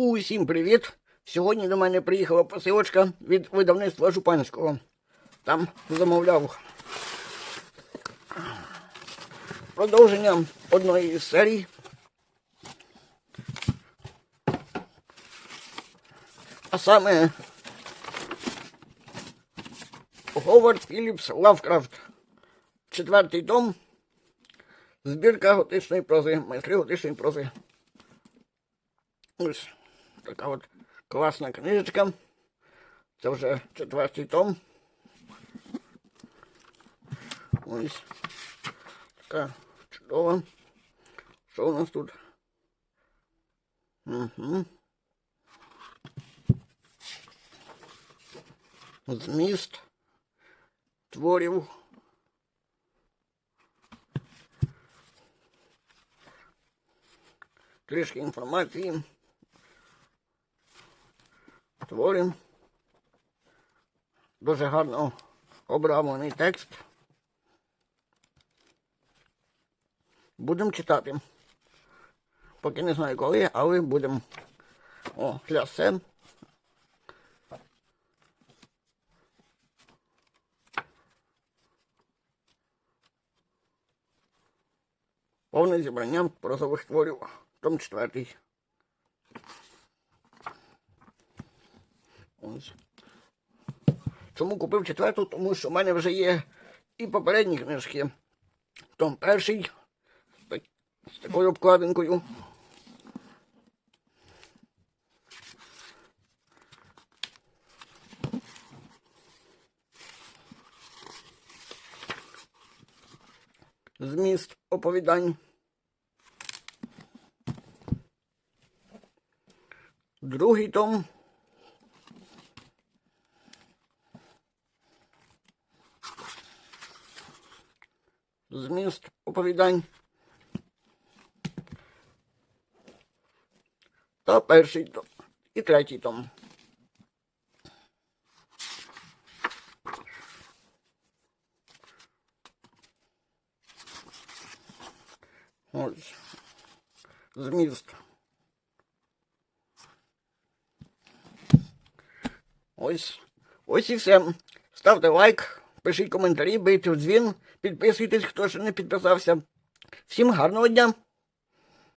Усім привіт! Сьогодні до мене приїхала посилочка від видавництва Жупанського. Там замовляв продовження одної із серій. А саме Говард Філіпс Лавкрафт. Четвертий том. Збірка готичної прози, майстри готичної прози. Ось така от класна книжечка. Це вже четвертий том. Ось така чудова. Що у нас тут? Угу. Зміст творів. Трішки інформації. Творимо. Дуже гарно обрамлений текст. Будемо читати. Поки не знаю коли, але будемо. О, лясе. Повне зібрання прозових творів. Том четвертий. Чому купив четверту? Тому що в мене вже є і попередні книжки. Том перший з такою обкладинкою. Зміст оповідань. Другий том. Зміст оповідань. Та перший том. І третій том. Ось. Зміст. Ось. Ось і все. Ставте лайк, пишіть коментарі, бийте в дзвін, підписуйтесь, хто ще не підписався. Всім гарного дня!